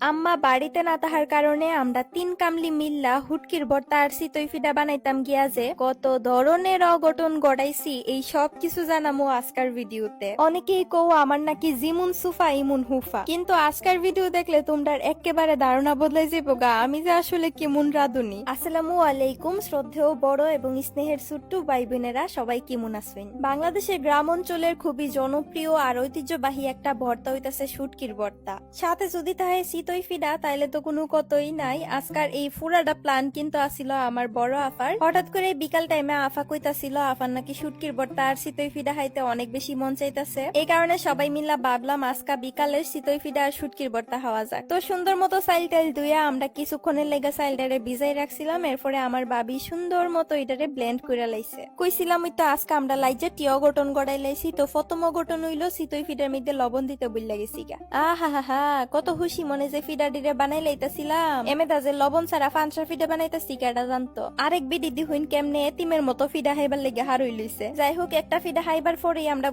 আম্মা বাড়িতে না তাহার কারণে আমরা তিন কামলি মিল্লা হুটকির ভর্তা আর চিতই ফিডা বানাইতাম গিয়া যে কত ধরনের অঘটন গড়াইছি এই সব কিছু জানামো আজকার ভিডিওতে। অনেকেই কও, আমার নাকি জিমুন সুফা, ইমুন হুফা। কিন্তু আজকার ভিডিও দেখলে তোমরা একেবারে ধারণা বদলে যাব গা, আমি যে আসলে কেমন রাধুনি। আসসালামু আলাইকুম, শ্রদ্ধেয় বড় এবং স্নেহের ছোট্ট ভাই বোনেরা সবাই কেমন আছেন? বাংলাদেশের গ্রাম অঞ্চলের খুবই জনপ্রিয় আর ঐতিহ্যবাহী একটা ভর্তা হইতাছে শুটকির ভর্তা। সাথে যদি তাহে তাইলে তো কোনো কতই নাই। আজকার এই ফুরাডা প্ল্যান কিন্তু আসিল আমার বড় আফার। হঠাৎ করে বিকাল টাইমে আফা কইতাছিল, আফার নাকি ফিডা খাইতে অনেক বেশি মন চাইতাছে। এই কারণে সবাই ভাবলাম আজকা বিকালের ফিডা আর ভর্তা খাওয়া যাক। তো সুন্দর মতো সাইল টাইল আমরা কিছুক্ষণের লেগে সাইলটারে ভিজাই রাখছিলাম, এরপরে আমার বাবি সুন্দর মতো এটারে ব্লেন্ড করে লাইছে। কইছিলাম, ওই তো আজকে আমরা লাইজে টিয় গঠন গড়াই লাইছি, তো ফতম গঠন হইল চিতই ফিডার মধ্যে লবণ দিতে বললা গেছি গা। আহা হা হা, কত খুশি মনে যে ফিডা ডিরে বানাই লাইতাছিলাম এমেদা যে লবণ ছাড়া ফানসা ফিডা বানাইতাছি কেডা জানতো। আরেক বিডি দি হইন কেমনে এতিমের মতো ফিডা হাইবার লেগে হারুই লইছে। যাই হোক একটা ফিডা হাইবার পরেই আমরা